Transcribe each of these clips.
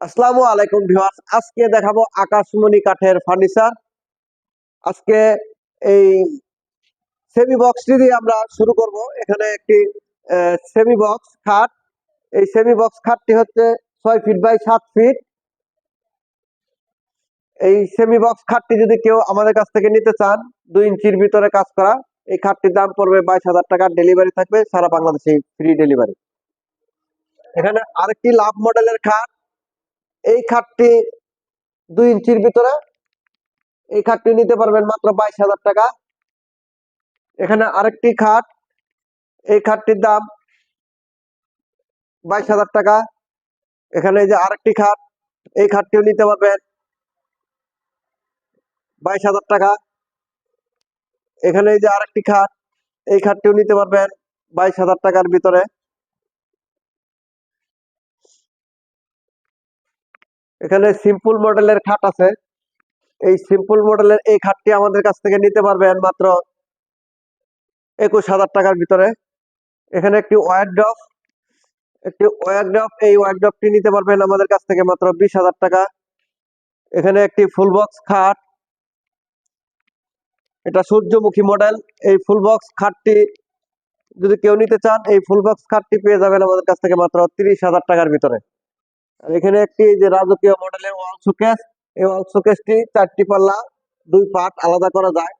আসসালামু আলাইকুম ভিউয়ার্স। আজকে দেখাবো আকাশমণি কাঠের ফার্নিচার আজকে এই সেমি বক্সটি দিয়ে আমরা শুরু করব। এখানে একটি সেমি বক্স খাট। এই সেমি বক্স খাটটি হচ্ছে ছয় ফিট বাই সাত ফিট এই সেমি বক্স খাটটি যদি কেউ আমাদের কাছ থেকে নিতে চান, দুই ইঞ্চির ভিতরে কাজ করা, এই খাটটির দাম পড়বে বাইশ হাজার টাকার ডেলিভারি থাকবে সারা বাংলাদেশে ফ্রি ডেলিভারি এখানে আরেকটি লাভ মডেলের খাট। এই খাটটি দুই ইঞ্চির ভিতরে। এই খাটটি নিতে পারবেন মাত্র বাইশ হাজার টাকা। এখানে আরেকটি খাট। এই খাটটির দাম বাইশ হাজার টাকা। এখানে যে আরেকটি খাট। এই খাটটিও নিতে পারবেন বাইশ হাজার টাকা। এখানে যে আরেকটি খাট। এই খাটটিও নিতে পারবেন বাইশ হাজার টাকার ভিতরে। এখানে সিম্পল মডেলের খাট আছে। এই সিম্পল মডেলের এই খাটটি আমাদের কাছ থেকে নিতে পারবেন মাত্র একুশ হাজার টাকার ভিতরে। এখানে একটি ওয়ার ড্রপ একটি ওয়ার ড্রপ এই ওয়ার ড্রপটি নিতে পারবেন আমাদের কাছ থেকে মাত্র বিশ হাজার টাকা। এখানে একটি ফুল বক্স খাট। এটা সূর্যমুখী মডেল এই ফুল বক্স খাটটি যদি কেউ নিতে চান, এই ফুল বক্স খাটটি পেয়ে যাবেন আমাদের কাছ থেকে মাত্র তিরিশ হাজার টাকার ভিতরে। আর এখানে একটি যে রাজকীয় মডেলের ওয়াল শোকেস এই ওয়াল শোকেসটি চারটি পাল্লা, দুই পার্ট আলাদা করা যায়।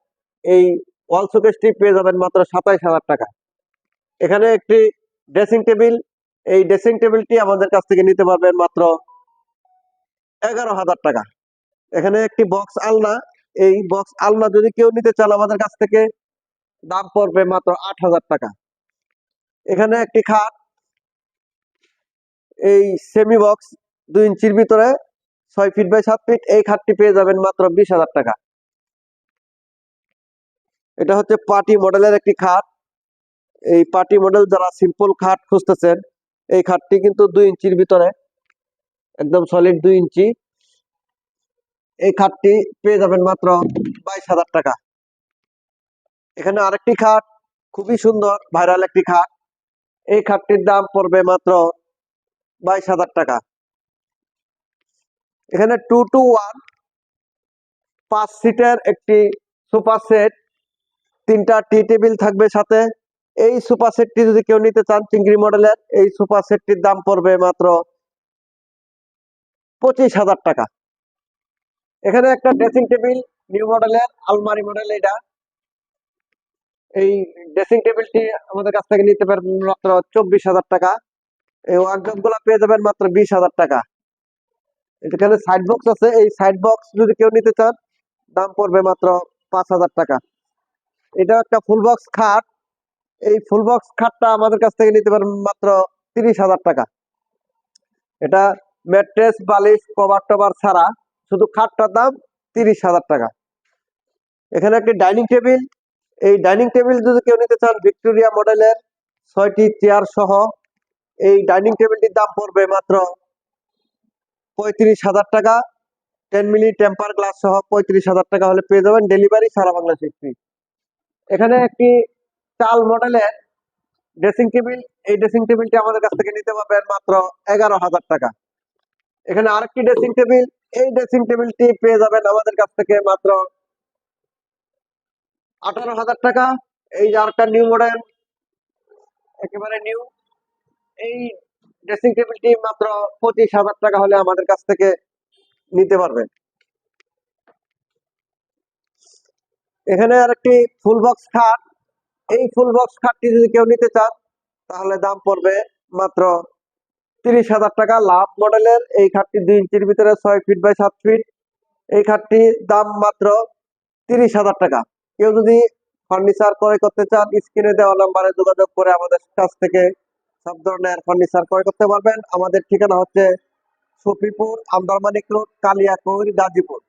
এই ওয়াল শোকেসটি পেয়ে যাবেন মাত্র সাতাইশ হাজার টাকা। এখানে একটি ড্রেসিং টেবিল এই ড্রেসিং টেবিলটি আমাদের কাছ থেকে নিতে পারবেন মাত্র এগারো হাজার টাকা। এখানে একটি বক্স আলনা, এই বক্স আলনা যদি কেউ নিতে চান আমাদের কাছ থেকে, দাম পড়বে মাত্র আট হাজার টাকা। এখানে একটি খাট এই সেমি বক্স দুই ইঞ্চির ভিতরে ছয় ফিট বাই সাত ফিট এই খাটটি পেয়ে যাবেন মাত্র বিশ হাজার টাকা। এটা হচ্ছে পার্টি মডেলের একটি খাট। এই পার্টি মডেল যারা সিম্পল খাট খুঁজতেছেন, এই খাটটি কিন্তু দুই ইঞ্চির ভিতরে, একদম সলিড দুই ইঞ্চি। এই খাটটি পেয়ে যাবেন মাত্র বাইশ হাজার টাকা। এখানে আরেকটি খাট, খুবই সুন্দর, ভাইরাল একটি খাট। এই খাটটির দাম পড়বে মাত্র বাইশ হাজার টাকা। এখানে টু টু ওয়ান পাঁচ সিটের একটি সুপার সেট, তিনটা টি টেবিল থাকবে সাথে। এই সুপার সেটটি যদি কেউ নিতে চান চিংড়ি মডেলের, এই সোফা সেটটির দাম পড়বে মাত্র পঁচিশ হাজার টাকা। এখানে একটা ড্রেসিং টেবিল, নিউ মডেলের, আলমারি মডেল এটা। এই ড্রেসিং টেবিলটি আমাদের কাছ থেকে নিতে পারবেন মাত্র চব্বিশ হাজার টাকা। এই ওয়ার্কড্রপগুলা পেয়ে যাবেন মাত্র বিশ হাজার টাকা। এখানে সাইড বক্স আছে, এই সাইড বক্স যদি কেউ নিতে চান, দাম পড়বে মাত্র পাঁচ হাজার টাকা। এটা একটা ফুল বক্স খাট। এই ফুল বক্স খাটটা আমাদের কাছ থেকে নিতে পারবেন মাত্র তিরিশ হাজার টাকা। এটা ম্যাট্রেস, বালিশ, কভার টভার ছাড়া শুধু খাটটার দাম তিরিশ হাজার টাকা। এখানে একটি ডাইনিং টেবিল। এই ডাইনিং টেবিল যদি কেউ নিতে চান, ভিক্টোরিয়া মডেলের ছয়টি চেয়ার সহ এই ডাইনিং টেবিলটির দাম পড়বে মাত্র পঁয়ত্রিশ হাজার টাকা। টেন মিলি টেম্পার গ্লাস সহ পঁয়ত্রিশ হাজার টাকা হলে পেয়ে যাবেন ডেলিভারি সারা বাংলাদেশ ফ্রি। এখানে একটি চাল মডেলের ড্রেসিং টেবিল, এই ড্রেসিং টেবিলটি আমাদের কাছ থেকে নিতে পারবেন মাত্র এগারো হাজার টাকা। এখানে আরেকটি ড্রেসিং টেবিল, এই ড্রেসিং টেবিলটি পেয়ে যাবেন আমাদের কাছ থেকে মাত্র আঠারো হাজার টাকা। এই যে আরেকটা নিউ মডেল, একেবারে নিউ। এই ড্রেসিং টেবিলটি মাত্র পঁচিশ হাজার টাকা হলে আমাদের কাছ থেকে নিতে পারবেন এখানে আরেকটি ফুল বক্স খাট এই ফুল বক্স খাটটি যদি কেউ নিতে চান, তাহলে দাম পড়বে মাত্র তিরিশ হাজার টাকা। লাভ মডেলের এই খাটটি দুই ইঞ্চির ভিতরে ছয় ফিট বাই সাত ফিট এই খাটটি দাম মাত্র তিরিশ হাজার টাকা। কেউ যদি ফার্নিচার ক্রয় করতে চান, স্ক্রিনে দেওয়া নাম্বারে যোগাযোগ করে আমাদের কাছ থেকে সব ধরনের ফার্নিচার ক্রয় করতে পারবেন। আমাদের ঠিকানা হচ্ছে সফিপুর আন্দারমানিক রোড কালিয়াকৈর গাজীপুর।